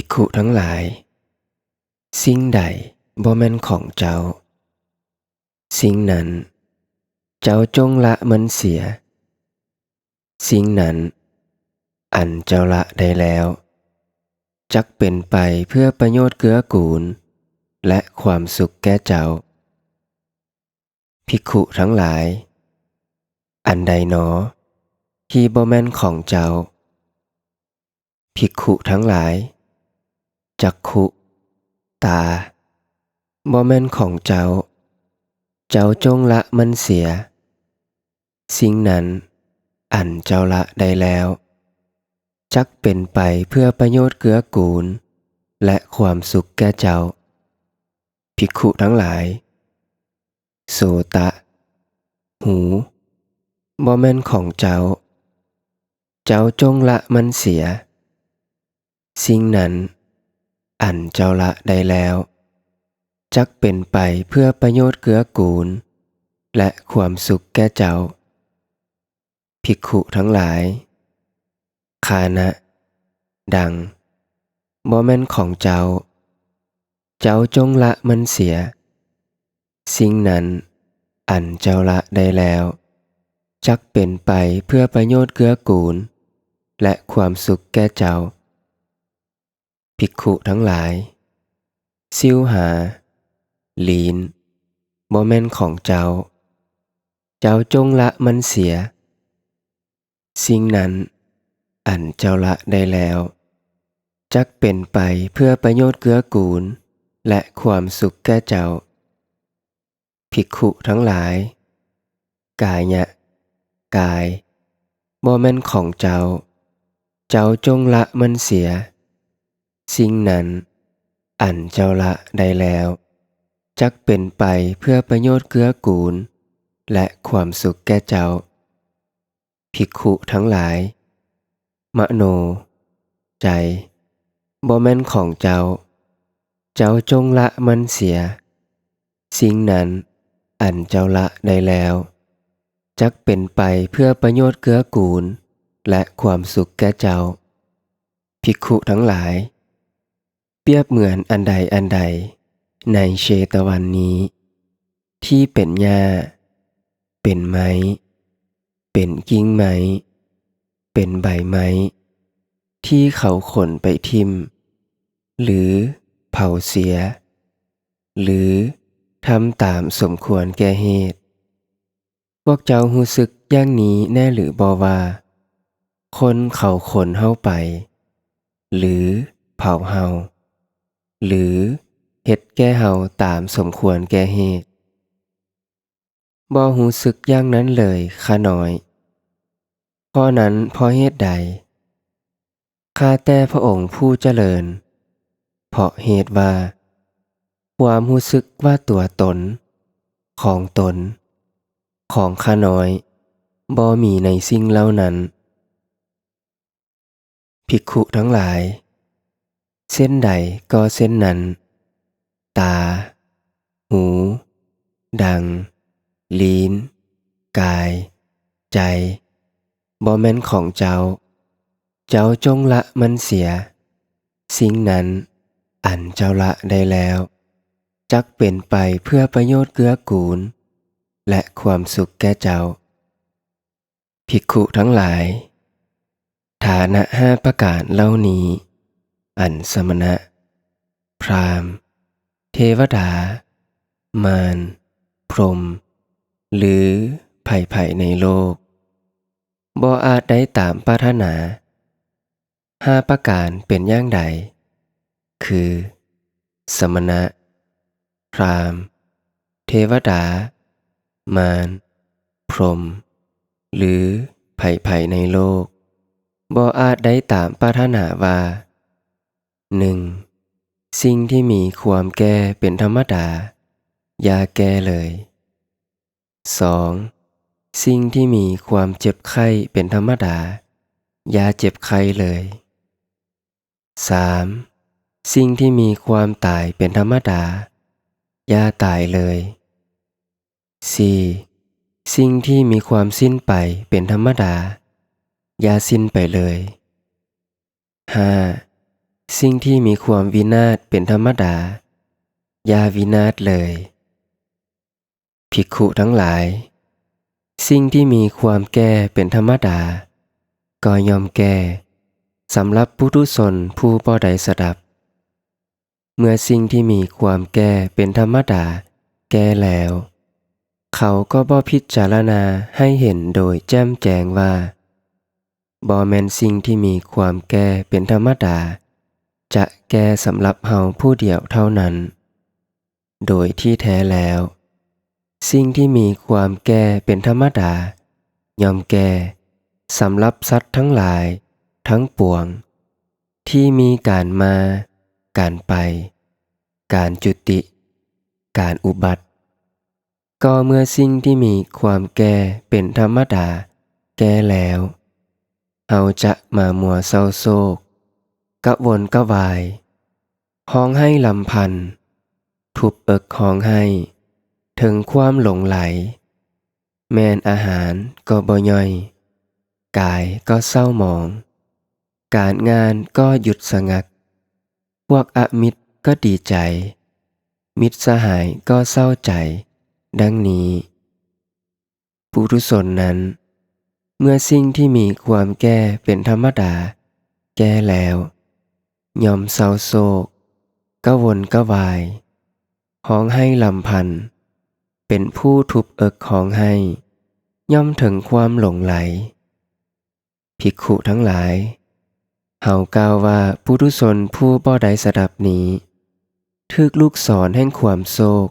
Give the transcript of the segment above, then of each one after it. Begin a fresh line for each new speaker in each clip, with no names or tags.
ภิกขุทั้งหลาย สิ่งใดบ่แม่นของเจ้า สิ่งนั้น เจ้าจงละมันเสีย สิ่งนั้น อันเจ้าละได้แล้ว จักเป็นไปเพื่อประโยชน์เกื้อกูล และความสุขแก่เจ้า ภิกขุทั้งหลาย อันใดหนอที่บ่แม่นของเจ้าภิกขุทั้งหลาย จักขุ ตาบ่แม่นของเจ้า เจ้าจงละมันเสีย สิ่งนั้น อันเจ้าละได้แล้ว จักเป็นไปเพื่อประโยชน์เกื้อกูล และความสุขแก่เจ้า ภิกขุทั้งหลาย โสตะ หูบ่แม่นของเจ้า เจ้าจงละมันเสีย สิ่งนั้น อันเจ้าละได้แล้ว จักเป็นไปเพื่อประโยชน์เกื้อกูล และความสุขแก่เจ้า ภิกขุทั้งหลายคานะ ดังบ่แม่นของเจ้า เจ้าจงละมันเสีย สิ่งนั้น อันเจ้าละได้แล้ว จักเป็นไปเพื่อประโยชน์เกื้อกูล และความสุขแก่เจ้า ภิกขุทั้งหลายซิวหา ลีนบ่แม่นของเจ้า เจ้าจงละมันเสีย สิ่งนั้น อันเจ้าละได้แล้ว จักเป็นไปเพื่อประโยชน์เกื้อกูล และความสุขแก่เจ้า ภิกขุทั้งหลาย กายะกายบ่แม่นของเจ้า เจ้าจงละมันเสีย สิ่งนั้น อันเจ้าละได้แล้ว จักเป็นไปเพื่อประโยชน์เกื้อกูล และความสุขแก่เจ้า ภิกขุทั้งหลาย มโน ใจบ่แม่นของเจ้า เจ้าจงละมันเสีย สิ่งนั้น อันเจ้าละได้แล้ว จักเป็นไปเพื่อประโยชน์เกื้อกูล และความสุขแก่เจ้า ภิกขุทั้งหลาย รียบเหมือนอันใดอันใด ในเชตวันนี้ ที่เป็นหญ้า เป็นไม้ เป็นกิ่งไม้ เป็นใบไม้ ที่เขาขนไปทิม หรือเผาเสีย หรือทำตามสมควรแก่เหตุ พวกเจ้าหูสึกย่างนี้แน่หรือบอว่า คนเขาขนเฮาไป หรือเผาเฮา หรือเฮ็ดแก่เฮาตามสมควรแก่เหตุบ่หูสึกอย่างนั้นเลยข้าน้อยเพราะนั้นเพราะเหตุใดข้าแต่พระองค์ผู้เจริญ เพราะเหตุว่า ความรู้สึกว่าตัวตน ของตน ของข้าน้อยบ่มีในสิ่งเหล่านั้น ภิกขุทั้งหลาย เส้นใดก็เส้นนั้น ตา หู ดัง ลิ้น กาย ใจบ่แม่นของเจ้า เจ้าจงละมันเสีย สิ่งนั้น อันเจ้าละได้แล้ว จักเป็นไปเพื่อประโยชน์เกื้อกูล และความสุขแก่เจ้า ภิกขุทั้งหลาย ฐานะห้าประการเหล่านี้ อันสมณะ พรามเทวดา มารพรหมหรือไผ่ไผ่ในโลกบ่อาจได้ตามปรารถนาห้าประการเป็นอย่างใด คือ สมณะ พรามเทวดา มารพรหมหรือไผ่ไผ่ในโลกบ่อาจได้ตามปรารถนาว่า หนึ่งสิ่งที่มีความแก่เป็นธรรมดา อย่าแก่เลย 2. สิ่งที่มีความเจ็บไข้เป็นธรรมดา อย่าเจ็บไข้เลย 3. สิ่งที่มีความตายเป็นธรรมดา อย่าตายเลย 4. สิ่งที่มีความสิ้นไปเป็นธรรมดา อย่าสิ้นไปเลย 5. สิ่งที่มีความวินาศเป็นธรรมดา ยาวินาศเลย ภิกขุทั้งหลาย สิ่งที่มีความแก้เป็นธรรมดา ก็ยอมแก้สำหรับผู้ทุชนผู้บ่ใดสดับ เมื่อสิ่งที่มีความแก้เป็นธรรมดา แก้แล้ว เขาก็บ่พิจารณาให้เห็นโดยแจ่มแจงว่าบ่แมนสิ่งที่มีความแก้เป็นธรรมดา จะแก้สำหรับเฮาผู้เดียวเท่านั้น โดยที่แท้แล้ว สิ่งที่มีความแก้เป็นธรรมดายอมแก้สำหรับสัตว์ทั้งหลาย ทั้งปวง ที่มีการมา การไป การจุติ การอุบัติ ก็เมื่อสิ่งที่มีความแก่เป็นธรรมดา แก่แล้วเอาจะมามัวเศร้าโศก กะวนกะวาย ห้องให้ลำพัน ทุบเอิกห้องให้ ถึงความหลงไหล แมนอาหารก็บ่ย่อย กายก็เศร้าหมอง การงานก็หยุดสงัก พวกอมิตรก็ดีใจ มิตรสหายก็เศร้าใจ ดังนี้ปุถุชนนั้น เมื่อสิ่งที่มีความแก้เป็นธรรมดา แก้แล้ว ยอมเศร้าโศกกะวนกะวายห้องให้ลำพัน เป็นผู้ทุบเอิกของให้ ย่อมถึงความหลงไหล ภิกขุทั้งหลาย เฮากล่าวว่าปุถุชนผู้บ่ได้สดับนี้ ทึกลูกศรแห่งความโศก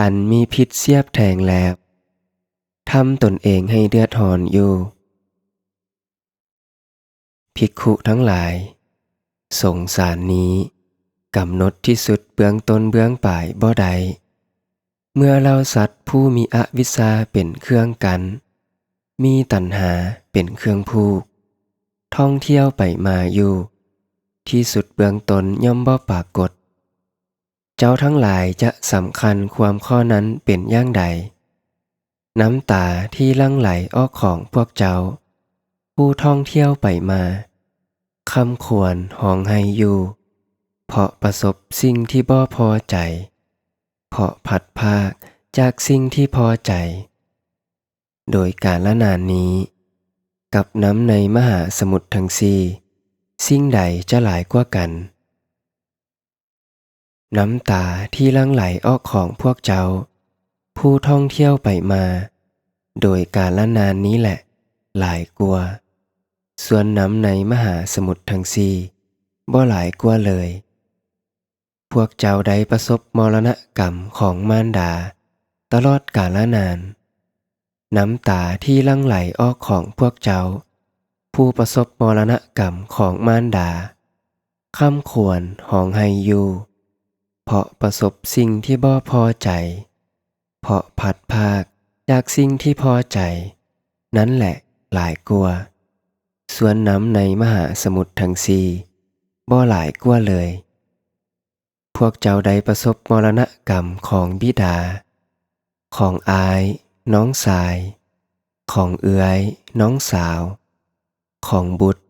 อันมีพิษเสียบแทงแล้วทำตนเองให้เดือดหอนอยู่ ภิกขุทั้งหลาย สงสารนี้กำหนดที่สุดเบื้องต้นเบื้องปลายบ่ใด เมื่อเราสัตว์ผู้มีอวิชชาเป็นเครื่องกัน มีตัณหาเป็นเครื่องผูก ท่องเที่ยวไปมาอยู่ ที่สุดเบื้องต้นย่อมบ่ปรากฏ เจ้าทั้งหลายจะสำคัญความข้อนั้นเป็นย่างใด น้ำตาที่ลั่งไหลออกของพวกเจ้า ผู้ท่องเที่ยวไปมา คำควรห้องให้อยู่ เพราะประสบสิ่งที่บ่พอใจ เพราะผัดภาคจากสิ่งที่พอใจ โดยการละนานนี้ กับน้ำในมหาสมุทรทั้งสี่ สิ่งใดจะหลายกว่ากัน น้ำตาที่ลังไหลออกของพวกเจ้า ผู้ท่องเที่ยวไปมา โดยการละนานนี้แหละ หลายกว่า ส่วนน้ำในมหาสมุทรทั้งสี่บ่หลายกว่าเลย พวกเจ้าได้ประสบมรณะกรรมของมารดา ตลอดกาลนาน น้ำตาที่ลั่งไหลออกของพวกเจ้า ผู้ประสบมรณะกรรมของมารดาค่ำควรห้องให้อยู่เพราะประสบสิ่งที่บ่พอใจ เพราะผัดภาคจากสิ่งที่พอใจ นั่นแหละหลายกลัว ส่วนน้ำในมหาสมุทรทั้งสี่บ่หลายกว่าเลย พวกเจ้าได้ประสบมรณะกรรมของบิดา ของอาย น้องสาย ของเอื้อย น้องสาว ของบุตร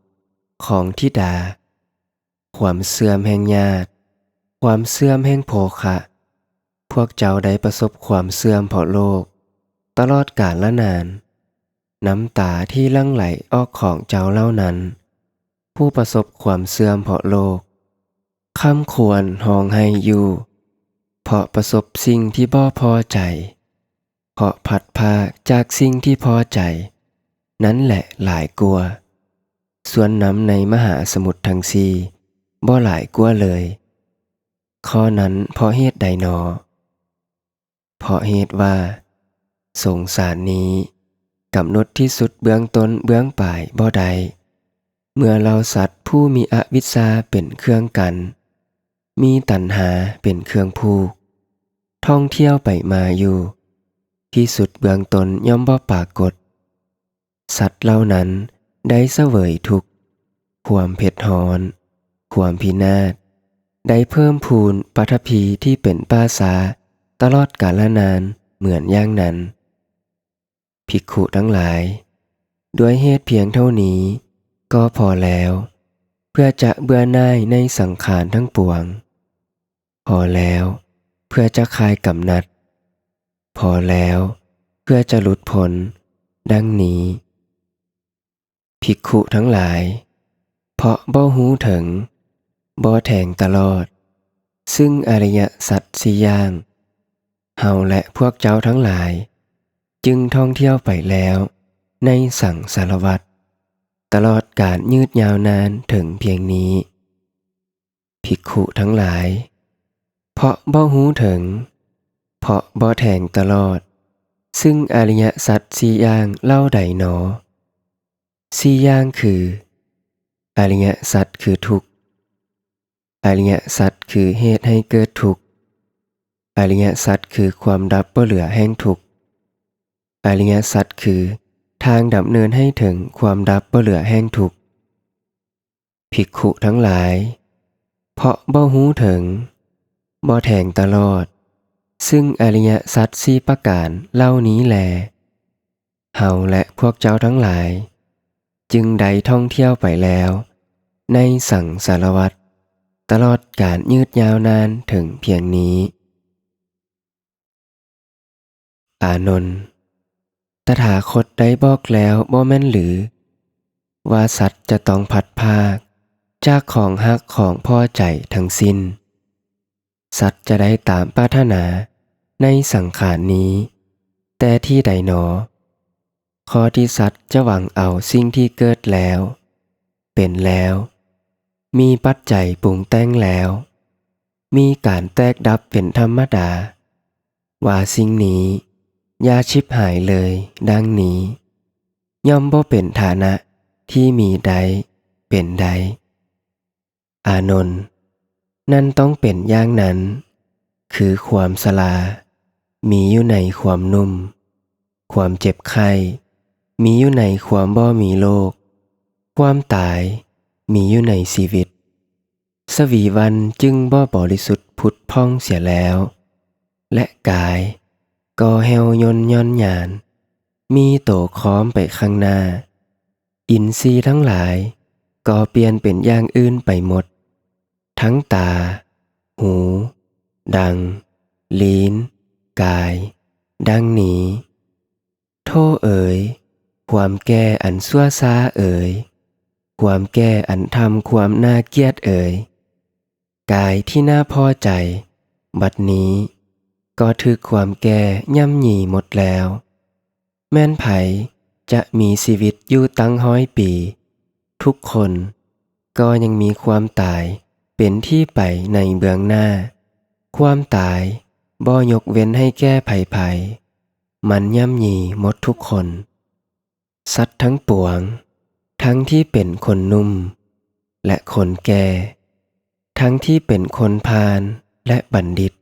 ของธิดา ความเสื่อมแห่งญาติ ความเสื่อมแห่งโภคะ พวกเจ้าได้ประสบความเสื่อมเพราะโลก ตลอดกาลละนาน น้ำตาที่ลั่งไหลออกของเจ้าเล่านั้น ผู้ประสบความเสื่อมเพราะโลกค่ำควรห้องให้อยู่ เพราะประสบสิ่งที่บ่พอใจ เพราะผัดภาจากสิ่งที่พอใจ นั้นแหละหลายกลัว ส่วนน้ำในมหาสมุทรทั้งสี่บ่หลายกลัวเลย ข้อนั้นเพราะเหตุใดหนอ เพราะเหตุว่า สงสารนี้ กำหนดที่สุดเบื้องต้นเบื้องปลายบ่ใด เมื่อเราสัตว์ผู้มีอวิชชาเป็นเครื่องกัน มีตัณหาเป็นเครื่องผูก ท่องเที่ยวไปมาอยู่ ที่สุดเบื้องตนย่อมบ่ปรากฏ สัตว์เหล่านั้นได้เสวยทุกข์ความเผ็ดร้อน ความพินาศ ได้เพิ่มพูนปัทภีที่เป็นป้าสา ตลอดกาลนานเหมือนอย่างนั้น ภิกขุทั้งหลาย ด้วยเหตุเพียงเท่านี้ ก็พอแล้ว เพื่อจะเบื่อหน่ายในสังขารทั้งปวง พอแล้ว เพื่อจะคลายกำนัด พอแล้ว เพื่อจะหลุดพ้นดังนี้ ภิกขุทั้งหลาย เพราะบ่หูถึงบ่แทงตลอด ซึ่งอริยสัจสี่อย่างเฮาและพวกเจ้าทั้งหลาย จึงท่องเที่ยวไปแล้ว ในสั่งสารวัตรตลอดการยืดยาวนานถึงเพียงนี้ ภิกขุทั้งหลาย เพราะบ่หูถึง เพราะบ่แทงตลอด ซึ่งอริยสัจสี่อย่างเล่าใดหนอสี่อย่างคือ อริยสัจคือทุกข์อริยสัจคือเหตุให้เกิดทุกข์อริยสัจคือความดับเหลือแห่งทุกข์ อริยสัจคือ ทางดำเนินให้ถึงความดับเหลือแห่งทุกภิกขุทั้งหลาย เพราะบ่หูถึงบ่แทงตลอด ซึ่งอริยสัจสี่ประการเล่านี้แลเฮาและพวกเจ้าทั้งหลาย จึงได้ท่องเที่ยวไปแล้ว ในสั่งสารวัตรตลอดการยืดยาวนานถึงเพียงนี้ อานนท์ ตถาคตได้บอกแล้วบ่แม่นหรือ ว่าสัตว์จะต้องพัดภาค จากของฮักของพ่อใจทั้งสิ้น สัตว์จะได้ตามปรารถนาในสังขารนี้ แต่ที่ใดหนอ ข้อที่สัตว์จะหวังเอาสิ่งที่เกิดแล้ว เป็นแล้ว มีปัจจัยปรุงแต่งแล้ว มีการแตกดับเป็นธรรมดา ว่าสิ่งนี้ ยาชิบหายเลย ดังนี้ ย่อมบ่เป็นฐานะที่มีใด เป็นใด อานนท์นั่นต้องเป็นอย่างนั้น คือความสลา มีอยู่ในความนุ่ม ความเจ็บไข้ มีอยู่ในความบ่มีโลก ความตายมีอยู่ในชีวิต สวีวันจึงบ่บริสุทธิ์ผุดพ่องเสียแล้ว และกาย ก็แหวยนย่อนหยาน มีโตค้อมไปข้างหน้า อินทรีย์ทั้งหลาย ก็เปลี่ยนเป็นอย่างอื่นไปหมด ทั้งตา หู ดัง ลิ้น กาย ดังนี้โทษเอ๋ย ความแก่อันซั่วซาเอ๋ย ความแก่อันทำความน่าเกลียดเอ๋ย กายที่น่าพอใจ บัดนี้ ก็ถือความแก่ย่ำหยีหมดแล้ว แม่นไผจะมีชีวิตอยู่ตั้งห้อยปี ทุกคนก็ยังมีความตายเป็นที่ไปในเบื้องหน้า ความตายบ่ยกเว้นให้แก้ไผ่ไผ่มันย่ำหยีหมดทุกคน สัตว์ทั้งปวง ทั้งที่เป็นคนนุ่ม และคนแก่ ทั้งที่เป็นคนพาลและบัณฑิต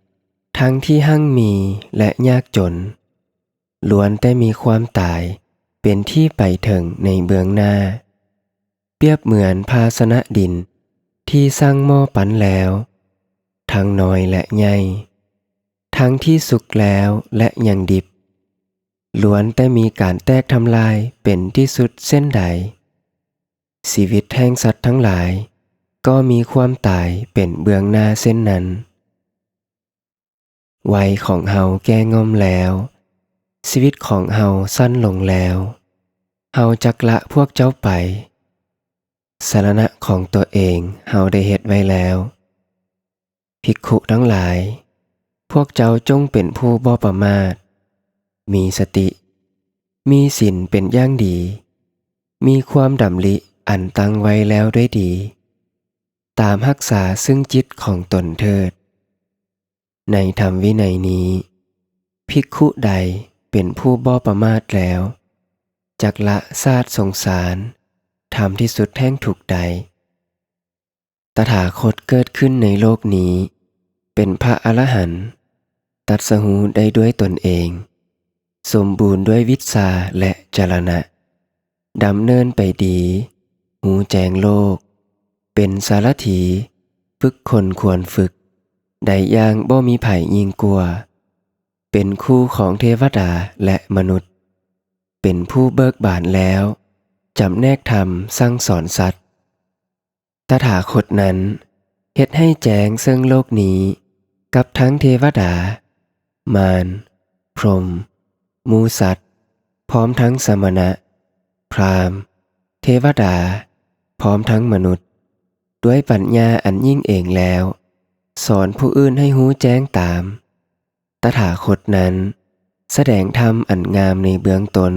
ทั้งที่หั่งมีและยากจน ล้วนแต่มีความตายเป็นที่ไปถึงในเบื้องหน้า เปรียบเหมือนภาชนะดินที่สร้างหม้อปันแล้ว ทั้งน้อยและใหญ่ทั้งที่สุกแล้วและยังดิบ ล้วนแต่มีการแตกทำลายเป็นที่สุดเส้นใด ชีวิตแห่งสัตว์ทั้งหลาย ก็มีความตายเป็นเบื้องหน้าเส้นนั้น วัยของเฮาแก่งอมแล้ว ชีวิตของเฮาสั้นลงแล้วเฮาจักละพวกเจ้าไปสารณะของตัวเองเฮาได้เหตุไว้แล้ว ภิกขุทั้งหลาย พวกเจ้าจงเป็นผู้บ่ประมาท มีสติ มีศีลเป็นย่างดี มีความดำลิอันตั้งไว้แล้วด้วยดี ตามรักษาซึ่งจิตของตนเถิด ในธรรมวินัยนี้ ภิกขุใดเป็นผู้บ่ประมาทแล้วจักละซาดสงสารทำที่สุดแห่งถูกใด ตถาคตเกิดขึ้นในโลกนี้ เป็นพระอรหันต์ตัดสหูได้ด้วยตนเอง สมบูรณ์ด้วยวิชาและจรณะดำเนินไปดี หูแจงโลก เป็นสารถี ฝึกคนควรฝึก ได้ย่างบ่มีไผ่ยิงกลัว เป็นคู่ของเทวดาและมนุษย์ เป็นผู้เบิกบานแล้วจำแนกธรรมสร้างสอนสัตว์ตถาคตนั้นเฮ็ดให้แจ้งซึ่งโลกนี้ กับทั้งเทวดา มารพรหมมูสัตว์ พร้อมทั้งสมณะ พราหมณ์ เทวดา พร้อมทั้งมนุษย์ ด้วยปัญญาอันยิ่งเองแล้ว สอนผู้อื่นให้หูแจ้งตาม ตถาคตนั้น แสดงธรรมอันงามในเบื้องตน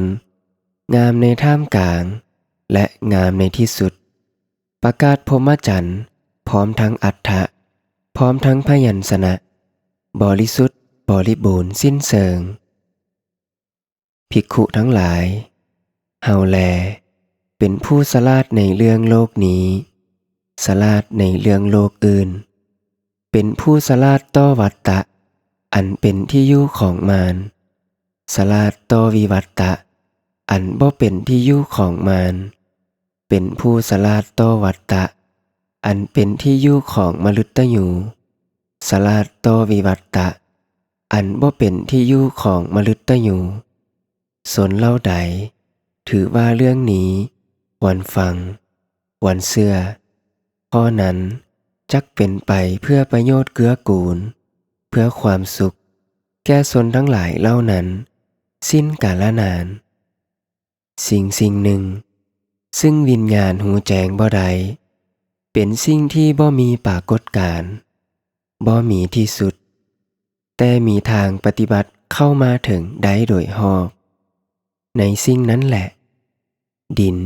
งามในท่ามกลาง และงามในที่สุด ประกาศพรหมจรรย์พร้อมทั้งอัฏฐะพร้อมทั้งพยัญชนะ บริสุทธิ์ บริบูรณ์สิ้นเชิง ภิกขุทั้งหลาย เฮาแล เป็นผู้สลาดในเรื่องโลกนี้ สลาดในเรื่องโลกอื่น เป็นผู้สลาดต่อวัตตะ อันเป็นที่อยู่ของมารสลาดต่อวิวัตตะ อันบ่เป็นที่อยู่ของมารเป็นผู้สลาดต่อวัตตะ อันเป็นที่อยู่ของมลุตตยูสลาดต่อวิวัตตะ อันบ่เป็นที่อยู่ของมลุตตยูสนเล่าใด ถือว่าเรื่องนี้ควรฟังควรเชื่อข้อนั้น จักเป็นไปเพื่อประโยชน์เกื้อกูล เพื่อความสุข แก่สนทั้งหลายเล่านั้น สิ้นกาลนาน สิ่งสิ่งหนึ่ง ซึ่งวิญญาณหูแจงบ่ใดเป็นสิ่งที่บ่มีปรากฏการบ่มีที่สุด แต่มีทางปฏิบัติเข้ามาถึงได้โดยหอบในสิ่งนั้นแหละ ดิน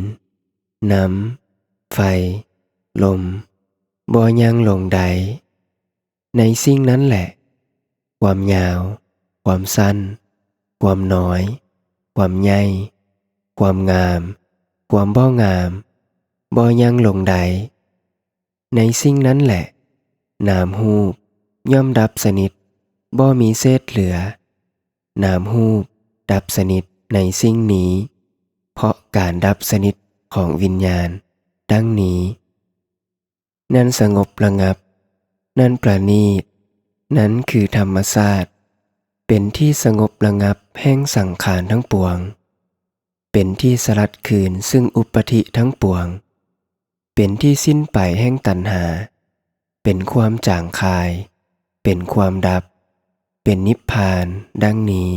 น้ำ ไฟ ลม บ่ยังลงใด ในสิ่งนั้นแหละ ความยาว ความสั้น ความน้อย ความใหญ่ความงาม ความบ่งามบ่ยังลงใด ในสิ่งนั้นแหละ นามหูปย่อมดับสนิทบ่มีเศษเหลือ นามหูปดับสนิทในสิ่งนี้ เพราะการดับสนิทของวิญญาณ ดังนี้ นั่นสงบระงับ นั่นประณีต นั้นคือธรรมศาสตร์เป็นที่สงบระงับแห่งสังขารทั้งปวง เป็นที่สลัดคืนซึ่งอุปธิทั้งปวง เป็นที่สิ้นไปแห่งตัณหา เป็นความจางคาย เป็นความดับ เป็นนิพพานดังนี้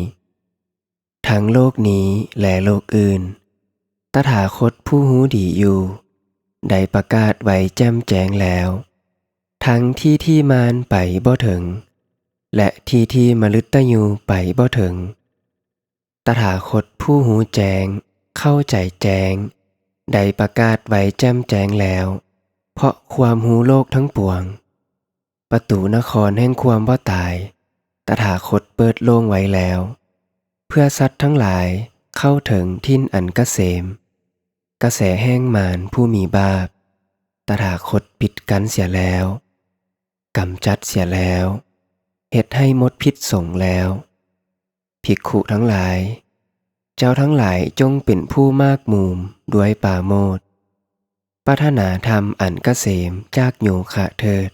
ทั้งโลกนี้และโลกอื่น ตถาคตผู้หูดีอยู่ ได้ประกาศไว้แจ่มแจ้งแล้ว ทั้งที่ที่มารไปบ่ถึง และที่ที่มฤตยูไปบ่ถึง ตถาคตผู้หูแจง เข้าใจแจง ได้ประกาศไว้แจ่มแจ้งแล้ว เพราะความหูโลกทั้งปวง ประตูนครแห่งความว่าตาย ตถาคตเปิดโล่งไว้แล้ว เพื่อสัตว์ทั้งหลายเข้าถึงทิ่นอันกเกษม กระแสแห้งมานผู้มีบาป ตถาคตปิดกันเสียแล้วกำจัดเสียแล้วเหตุให้หมดพิษส่งแล้ว ภิกขุทั้งหลาย เจ้าทั้งหลายจงเป็นผู้มากมุมด้วยป่าโมดปรารถนาธรรมอันกเกษมจากโยคะเถิด